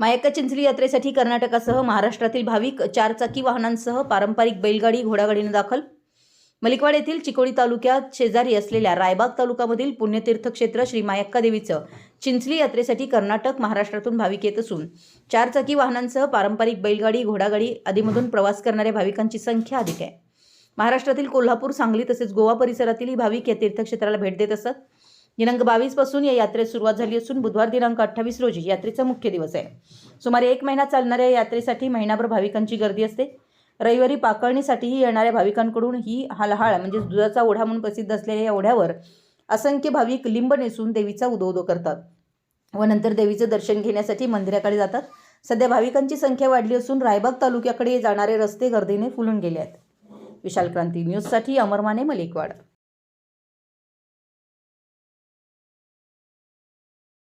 मायक्का चिंचली यात्रेसाठी कर्नाटकासह महाराष्ट्रातील भाविक चारचाकी वाहनांसह पारंपरिक बैलगाडी घोडागाडीनं दाखल. मलिकवाड येथील चिकोडी तालुक्यात शेजारी असलेल्या रायबाग तालुक्यामधील पुण्यतीर्थक्षेत्र श्री मायक्का देवीचं चिंचली यात्रेसाठी कर्नाटक महाराष्ट्रातून भाविक येत असून चारचाकी वाहनांसह पारंपरिक बैलगाडी घोडागाडी आदीमधून प्रवास करणाऱ्या भाविकांची संख्या अधिक आहे. महाराष्ट्रातील कोल्हापूर सांगली तसेच गोवा परिसरातील भाविक या तीर्थक्षेत्राला भेट देत असत. दिनांक बावीसपासून या यात्रेस सुरुवात झाली असून बुधवार दिनांक अठ्ठावीस रोजी यात्रेचा मुख्य दिवस आहे. सुमारे एक महिना चालणाऱ्या या यात्रेसाठी महिनाभर भाविकांची गर्दी असते. रविवारी पाकळणीसाठीही येणाऱ्या भाविकांकडून ही हालहाळ म्हणजे दुधाचा ओढा म्हणून प्रसिद्ध असलेल्या या ओढ्यावर असंख्य भाविक लिंब नेसून देवीचा उदोउदो करतात व नंतर देवीचं दर्शन घेण्यासाठी मंदिराकडे जातात. सध्या भाविकांची संख्या वाढली असून रायबाग तालुक्याकडे जाणारे रस्ते गर्दीने फुलून गेले आहेत. विशाल क्रांती न्यूजसाठी अमरमाने मलिकवाड.